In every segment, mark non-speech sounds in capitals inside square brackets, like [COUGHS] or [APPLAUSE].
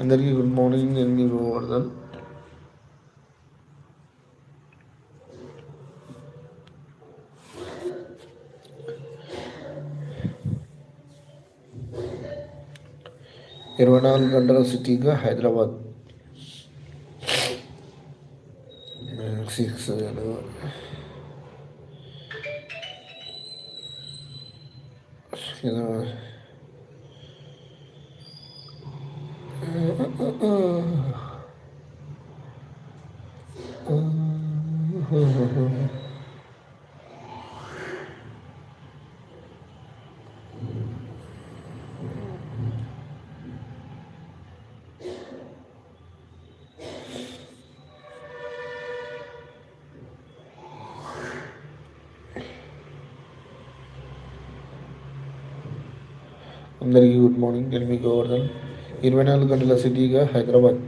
అందరికీ good morning నేను మీ గోవర్ధన్. ఇరవై నాలుగు గంటల సిటీగా హైదరాబాద్. సిక్స్ అందరికీ గుడ్ మార్నింగ్ నేను మీ గోవర్ధన్ ఇరవై నాలుగు గంటల సిటీగా హైదరాబాద్.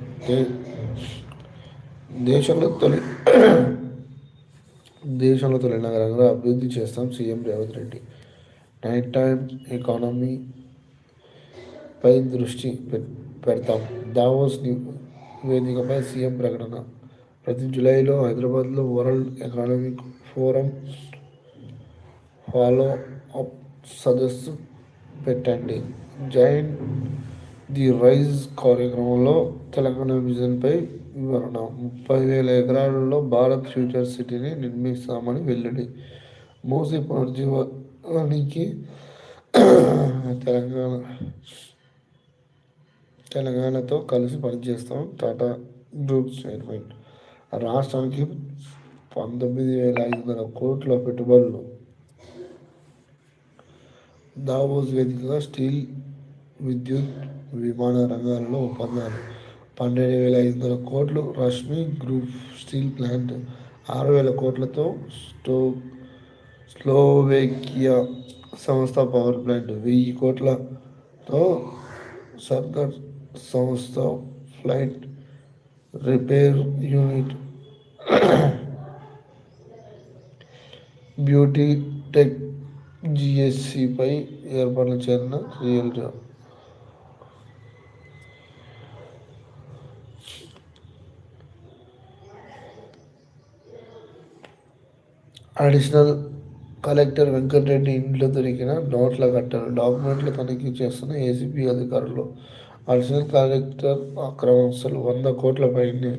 దేశంలో తొలి దేశంలో తొలి నగరంగా అభివృద్ధి చేస్తాం CM Revanth Reddy. Night time economy పై దృష్టి పెడతాం. దావోస్ వేదికపై సీఎం ప్రకటన. ప్రతి జూలైలో హైదరాబాద్లో world economic forum follow up సదస్సు పెట్టండి. జైన్ ది రైజ్ కార్యక్రమంలో తెలంగాణ విజన్పై వివరణ. ముప్పై వేల ఎకరాలలో భారత్ ఫ్యూచర్ సిటీని నిర్మిస్తామని వెల్లడి. మూసి పునర్జీవానికి తెలంగాణ తెలంగాణతో కలిసి పనిచేస్తాం టాటా గ్రూప్ చైర్మన్. రాష్ట్రానికి పంతొమ్మిది వేల ఐదు వందల కోట్ల పెట్టుబడులు. దావోస్ వేదికగా స్టీల్ విద్యుత్ విమాన రంగాలలో ఒప్పందాలు. పన్నెండు వేల ఐదు వందల కోట్లు రష్మి గ్రూప్ స్టీల్ ప్లాంట్ ఆరు వేల కోట్లతో స్టో స్లోవేకియా సంస్థ పవర్ ప్లాంట్ వెయ్యి కోట్లతో సర్గర్ సంస్థ flight repair unit. Beauty tech జిఎస్సిపై ఏర్పాట్లు చేరిన రియల్ అడిషనల్ కలెక్టర్ వెంకటరెడ్డి ఇంట్లో దొరికిన నోట్ల కట్టలు డాక్యుమెంట్లు తనిఖీ చేస్తున్న ఏసీబీ అధికారులు. అడిషనల్ కలెక్టర్ అక్రమస్తులు వంద కోట్ల పైనే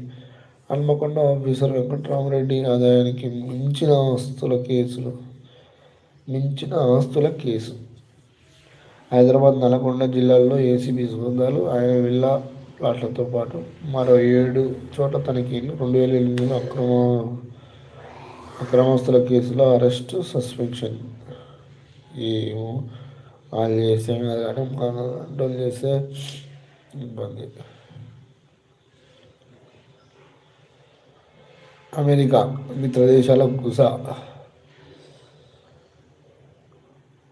హన్మకొండ ఆఫీసర్ వెంకటరామరెడ్డి ఆదాయానికి మించిన ఆస్తుల కేసులు మించిన ఆస్తుల కేసు. హైదరాబాద్ నల్గొండ జిల్లాల్లో ఏసీబీ బృందాలు ఆయన విల్లా ప్లాట్లతో పాటు మరో ఏడు చోట్ల తనిఖీలు రెండు వేల ఎనిమిదిలో అక్రమ అక్రమస్తుల కేసులో అరెస్టు సస్పెన్షన్. ఏమో వాళ్ళు చేసే కానీ చేస్తే ఇబ్బంది. అమెరికా మిత్రదేశాల గుస.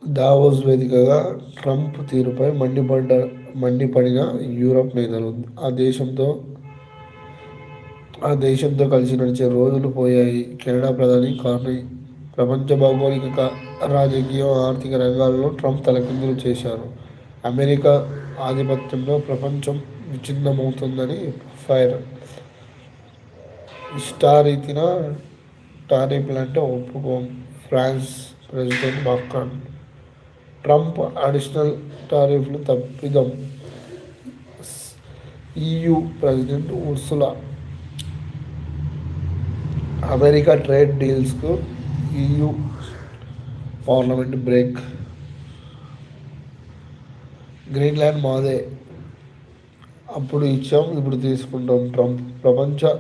దావోస్ వేదికగా ట్రంప్ తీరుపై మండిపడ్డ మండిపడిన యూరప్ నేతలు ఆ దేశంతో ఆ దేశంతో కలిసి నడిచే రోజులు పోయాయి. కెనడా ప్రధాని కార్ని ప్రపంచ భౌగోళిక రాజకీయ ఆర్థిక రంగాల్లో ట్రంప్ తలకిందులు చేశారు. అమెరికా ఆధిపత్యంలో ప్రపంచం విచ్ఛిన్నమవుతుందని ఫైర్ ఇష్టారీతిన టారిఫ్లంటే ఒప్పుకోం France president Macron Trump additional టారిఫ్లు తప్పిదం. EU president Ursula America trade డీల్స్కు EU parliament break. Greenland మాదే. అప్పుడు ఇచ్చాం ఇప్పుడు తీసుకుంటాం. ట్రంప్ ప్రపంచ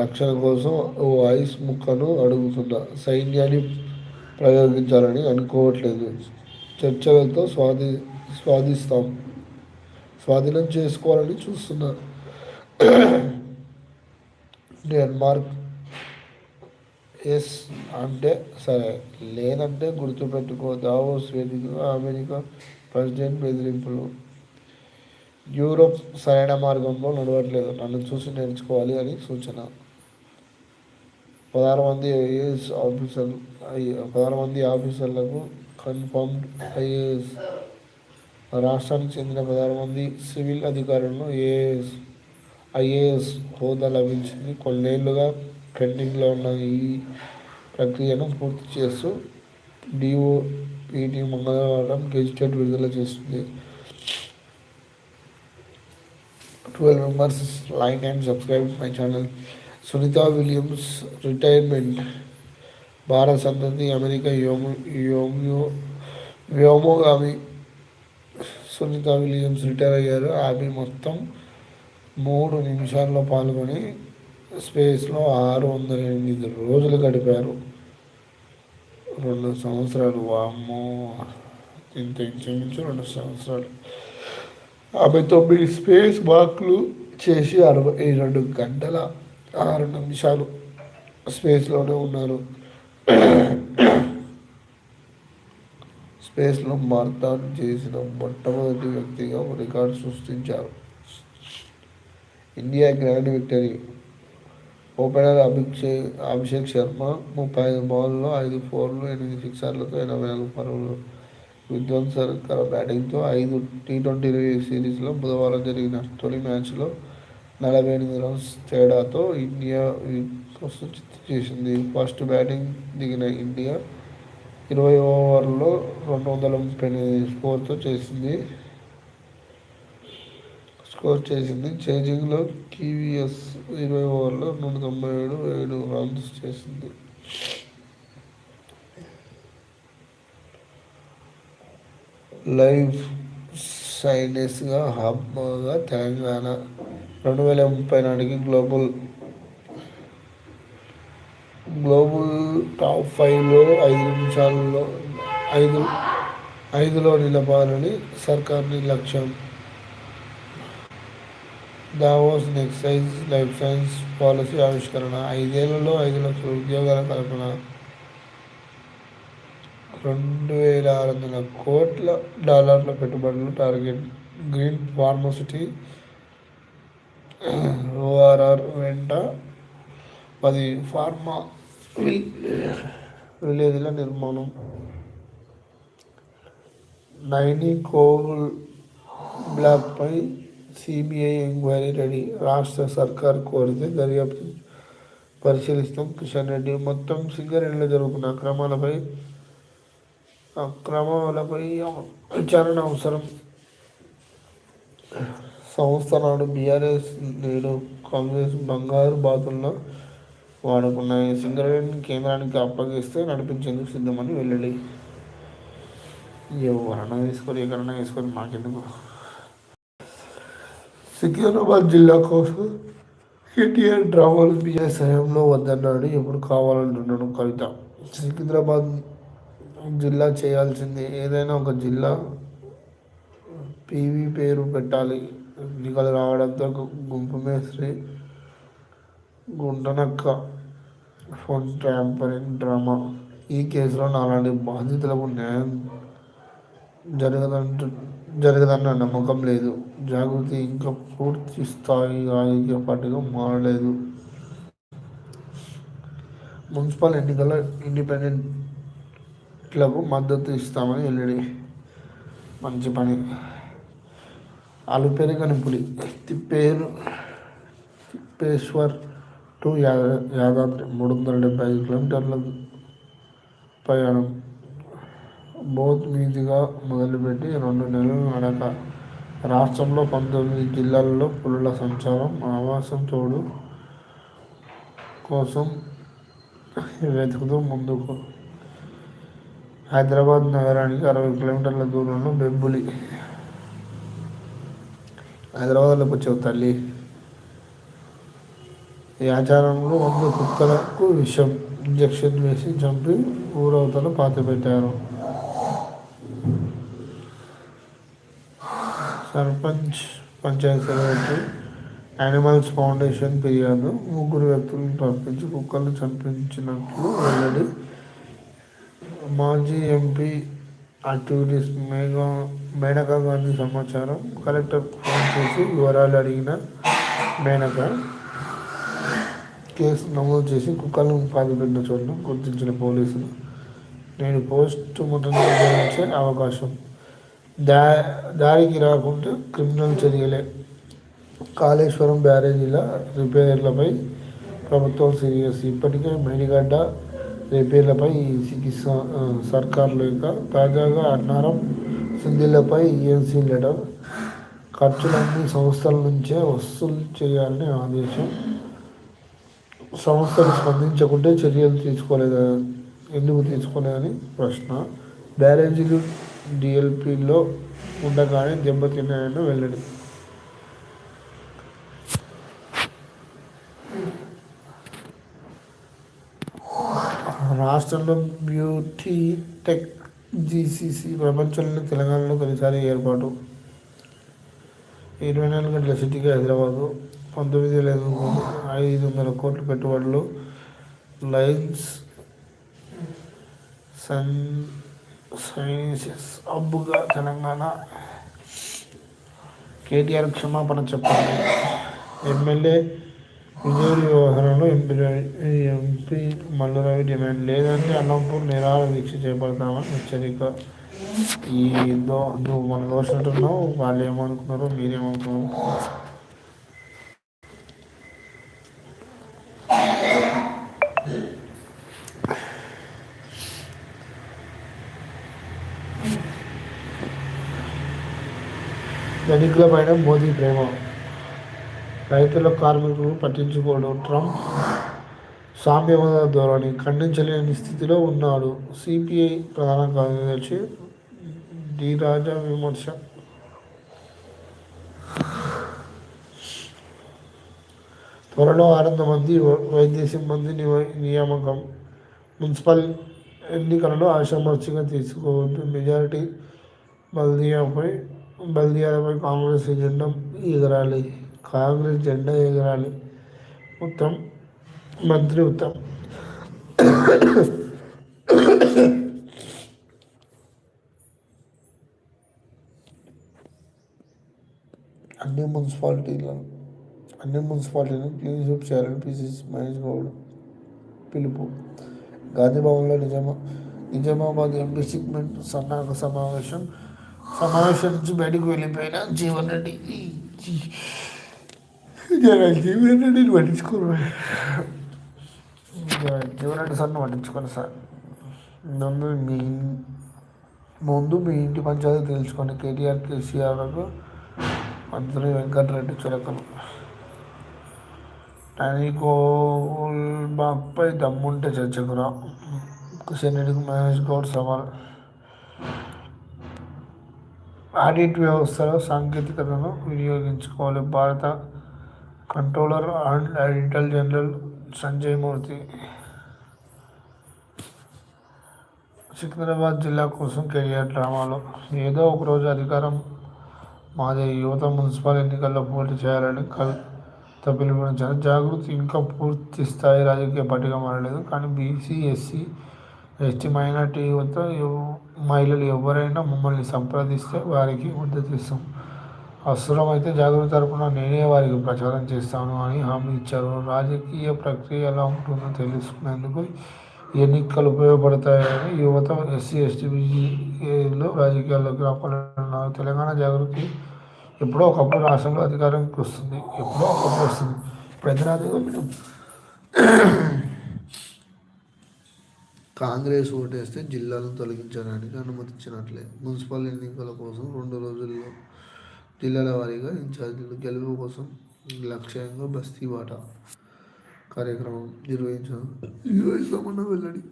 రక్షణ కోసం ఓ ఐస్ ముక్కను అడుగుతున్న. సైన్యాన్ని ప్రయోగించాలని అనుకోవట్లేదు. చర్చలతో స్వాధి స్వాధిస్తాం. స్వాధీనం చేసుకోవాలని చూస్తున్నా. [COUGHS] డెన్మార్క్ ఎస్ అంటే సరే లేదంటే గుర్తుపెట్టుకో దావోస్ వేదిక అమెరికా ప్రెసిడెంట్ బెదిరింపులు. యూరోప్ సరైన మార్గంలో నడవట్లేదు. నన్ను చూసి నేర్చుకోవాలి అని సూచన. పదహారు మంది ఐఏఎస్ ఆఫీసర్ పదహారు మంది ఆఫీసర్లకు కన్ఫర్మ్డ్ ఐఏఎస్. రాష్ట్రానికి చెందిన పదహారు మంది సివిల్ అధికారులను ఏఎస్ ఐఏఎస్ హోదా లభించింది. కొన్నేళ్ళుగా పెండింగ్లో ఉన్న ఈ ప్రక్రియను పూర్తి చేస్తూ డిఓపిటి మంగళవారం గెజిటెడ్ విడుదల చేస్తుంది. Twelve members like and subscribe my channel. Sunita Williams retirement. భారత సంతతి అమెరికా వ్యోమ వ్యోమ్యో వ్యోమోగామి. సునీత విలియమ్స్ రిటైర్ అయ్యారు. ఆమె మొత్తం మూడు నిమిషాల్లో పాల్గొని స్పేస్లో ఆరు వందల ఎనిమిది రోజులు గడిపారు. రెండు సంవత్సరాలు వామ్మో ఇంత ఇంచుమించు రెండు సంవత్సరాలు. ఆమె తొమ్మిది స్పేస్ వాక్లు చేసి అరవై రెండు గంటల ఆరు నిమిషాలు స్పేస్లోనే ఉన్నారు. స్పేస్లో మార్తాన్ చేసిన మొట్టమొదటి వ్యక్తిగా రికార్డు సృష్టించారు. India grand victory opener Abhishek Abhishek Sharma ముప్పై ఐదు బాల్లో ఐదు ఫోర్లు ఎనిమిది సిక్సర్లతో ఎనభై నాలుగు పరుగులు. విధ్వంసకర బ్యాటింగ్తో ఐదు టీ ట్వంటీ సిరీస్లో బుధవారం జరిగిన తొలి మ్యాచ్లో నలభై ఎనిమిది రన్స్ తేడాతో ఇండియా చేసింది. ఫస్ట్ బ్యాటింగ్ దిగిన ఇండియా ఇరవై ఓవర్లో రెండు వందల ముప్పై ఎనిమిది స్కోర్తో చేసింది. స్కోర్ చేసింది. చేజింగ్లో టీవీఎస్ ఇరవై ఓవర్లో నూట తొంభై ఏడు ఏడు రన్స్ చేసింది. లైవ్ సైనెస్గా హబ్గా తెలంగాణ రెండు వేల ముప్పై నాటికి గ్లోబల్ గ్లోబల్ టాప్ ఫైవ్లో ఐదు నిమిషాల్లో ఐదు ఐదులో నిలపాలని సర్కార్ని లక్ష్యం. దావోస్ నెక్సైజ్ లైఫ్ సైన్స్ పాలసీ ఆవిష్కరణ ఐదేళ్ళలో ఐదు లక్షల ఉద్యోగాల కల్పన. రెండు వేల ఆరు వందల కోట్ల డాలర్ల పెట్టుబడులు టార్గెట్. గ్రీన్ ఫార్మసిటీ ఓఆర్ఆర్ వెంట పది ఫార్మా విలేజ్ల నిర్మాణం. నైని కోల్ బ్లాక్పై సిబిఐ ఎంక్వైరీ రెడీ రాష్ట్ర సర్కార్ కోరితే దర్యాప్తు పరిశీలిస్తాం. కిషన్ రెడ్డి మొత్తం సింగరేణిలో జరుగుతున్న అక్రమాలపై అక్రమాలపై విచారణ అవసరం. సంస్థ నాడు బీఆర్ఎస్ నేడు కాంగ్రెస్ బంగారు బాతుల్లో వాడుకున్నాయి. సింగరేణి కేంద్రానికి అప్పగిస్తే నడిపించేందుకు సిద్ధమని వెళ్ళడి ఎవరన్నా తీసుకొని ఎక్కడన్నా వేసుకొని మాకెందుకు? సికింద్రాబాద్ జిల్లా కోసం కేటీఆర్ డ్రామాలు బీఆర్ సహాయంలో వద్దన్నాడు ఎప్పుడు కావాలంటున్నాడు కవిత సికింద్రాబాద్ జిల్లా చేయాల్సింది ఏదైనా ఒక జిల్లా పీవీ పేరు పెట్టాలి. ఎన్నికలు రావడంతో గుంపు మేస్త్రి గుంటనక్క ఫోన్ ట్యాంపరింగ్ డ్రామా. ఈ కేసులో నాలాంటి బాధితులకు న్యాయం జరగదంటు జరగదన్న నమ్మకం లేదు. జాగృతి ఇంకా పూర్తి స్థాయి రాజకీయ పార్టీగా మారలేదు. మున్సిపల్ ఎన్నికల ఇండిపెండెంట్లకు మద్దతు ఇస్తామని ఎల్లుడి మంచి పని. అలుపెరగని పులి. తిప్పేరు తిప్పేశ్వర్ టు యాదాద్రి మూడు వందల డెబ్బై ఐదు కిలోమీటర్ల ప్రయాణం. బోత్ మీదుగా మొదలుపెట్టి రెండు నెలలు నడక. రాష్ట్రంలో పంతొమ్మిది జిల్లాల్లో పులుల సంచారం ఆవాసం చోడు కోసం వెతుకుతూ ముందుకు. హైదరాబాద్ నగరానికి అరవై కిలోమీటర్ల దూరంలో బెబ్బులి హైదరాబాద్లోకి వచ్చావు తల్లి. ఈ ఆచారంలో వంద కుక్కలకు విషం ఇంజక్షన్ వేసి చంపి ఊరవతలు పాతిపెట్టారు. Sarpanch panchayat secretary animals foundation ఫిర్యాదు ముగ్గురు వ్యక్తులను తప్పించి కుక్కలను చంపించినట్లు వెల్లడి. మాజీ ఎంపీ యాక్టివిటీస్ మేఘా మేనకా గాంధీ సమాచారం. కలెక్టర్ ఫోన్ చేసి వివరాలు అడిగిన మేనక కేసు నమోదు చేసి కుక్కలను పాతిపెట్టిన చోట గుర్తించిన పోలీసులు. నేను పోస్ట్ మార్టం అవకాశం దా దారికి రాకుండా క్రిమినల్ చర్యలే. కాళేశ్వరం బ్యారేజీల రిపేర్లపై ప్రభుత్వం సీరియస్. ఇప్పటికే మేడిగడ్డ రిపేర్లపై చికిత్స సర్కారులు ఇంకా తాజాగా అన్నారం సింధిలపై ఈఎన్సీ లెటర్. ఖర్చులన్నీ సంస్థల నుంచే వసూలు చేయాలని ఆదేశం. సంస్థలు స్పందించకుంటే చర్యలు తీసుకోలేదా ఎందుకు తీసుకోలేదని ప్రశ్న. బ్యారేజీలు డిఎల్పిలో ఉండగానే దెబ్బతిన్నాయని వెల్లడి రాష్ట్రంలో బ్యూటీ టెక్ జీసీసీ ప్రపంచంలో తెలంగాణలో తొలిసారి ఏర్పాటు. ఇరవై నాలుగు గంటల సిటీకి హైదరాబాదు పంతొమ్మిది వేల ఐదు వందల కోట్ల పెట్టుబడులు లైన్స్ సన్ సైన్సెస్ అబ్బుగా తెలంగాణ. కేటీఆర్ క్షమాపణ చెప్పాలి. ఎమ్మెల్యే విజయ వ్యవహారంలో ఎంపీ ఎంపీ మల్లురావి డిమాండ్. లేదంటే అన్నంపూర్ నిరాహార దీక్ష చేపడతామని హెచ్చరిక. ఈ దో నువ్వు మన దోషంటున్నావు వాళ్ళు ఏమనుకున్నారు మీరేమనుకున్నారు? ధనికుల పైన మోదీ ప్రేమ. రైతుల కార్మికులు పట్టించుకోవడం ట్రంప్ సామ్యవాద ధోరణి ఖండించలేని స్థితిలో ఉన్నాడు. సిపిఐ ప్రధాన కార్యదర్శి డి రాజా విమర్శ. త్వరలో ఆరు మంది వైద్య సిబ్బంది నియామకం. మున్సిపల్ ఎన్నికలలో ఆశామర్చిగా తీసుకోవద్దు. మెజారిటీ బల్దియాపై బల్దియాలపై కాంగ్రెస్ ఎజెండా ఎగరాలి. కాంగ్రెస్ జెండా ఎగరాలి. ఉత్తమ్ మంత్రి ఉత్తమ్. అన్ని మున్సిపాలిటీలను అన్ని మున్సిపాలిటీలను క్లీన్ స్వీప్ చేయాలని పిసిసి మహేష్ గౌడ్ పిలుపు. గాంధీ భవన్లో నిజామా నిజామాబాద్ ఎంపీ సిగ్మెంట్ సన్నాహక సమావేశం సమావేశం నుంచి బయటకు వెళ్ళిపోయిన జీవన్ రెడ్డి జీవన్ రెడ్డిని పట్టించుకోరు. జీవన్ రెడ్డి సార్ని పట్టించుకోండి సార్. నన్ను మీ ముందు మీ ఇంటి పంచాయతీ తెలుసుకోండి కేటీఆర్ కేసీఆర్కు మంత్రి వెంకటరెడ్డి చురకలు బాపై దమ్ముంటే చర్చకురా కిషన్ రెడ్డికి మహేష్ గౌడ్ సవాల్. ఆడిట్ వ్యవస్థలో సాంకేతికతను వినియోగించుకోవాలి. భారత controller and auditor general Sanjay Murthy. Secunderabad జిల్లా కోసం కెరియర్ డ్రామాలో ఏదో ఒకరోజు అధికారం మాదే. యువత మున్సిపల్ ఎన్నికల్లో పోటీ చేయాలని కవిత పిలుపునిచ్చారు. జాగృతి ఇంకా పూర్తి స్థాయి రాజకీయ పట్టిక మారలేదు. కానీ బీసీ ఎస్సీ ఎస్టీ మైనార్టీ యువత మహిళలు ఎవరైనా మమ్మల్ని సంప్రదిస్తే వారికి మద్దతు ఇస్తాం. అవసరమైతే జాగృతి తరపున నేనే వారికి ప్రచారం చేస్తాను అని హామీ ఇచ్చారు. రాజకీయ ప్రక్రియ ఎలా ఉంటుందో తెలుసుకునేందుకు ఎన్నికలు ఉపయోగపడతాయని యువత ఎస్సీ ఎస్టీ బీజీలో రాజకీయాల్లోకి రాపాలన్నారు తెలంగాణ జాగృతి ఎప్పుడో ఒకప్పుడు రాష్ట్రంలో అధికారంకి వస్తుంది. ఎప్పుడో ఒకప్పుడు వస్తుంది. ఇప్పుడు కాంగ్రెస్ ఓటేస్తే జిల్లాలను తొలగించడానికి అనుమతించినట్లే మున్సిపల్ ఎన్నికల కోసం రెండు రోజుల్లో జిల్లాల వారీగా ఇన్ఛార్జీలు గెలుపు కోసం లక్ష్యంగా బస్తీ బాట కార్యక్రమం నిర్వహించడం నిర్వహిస్తామన్న వెల్లడి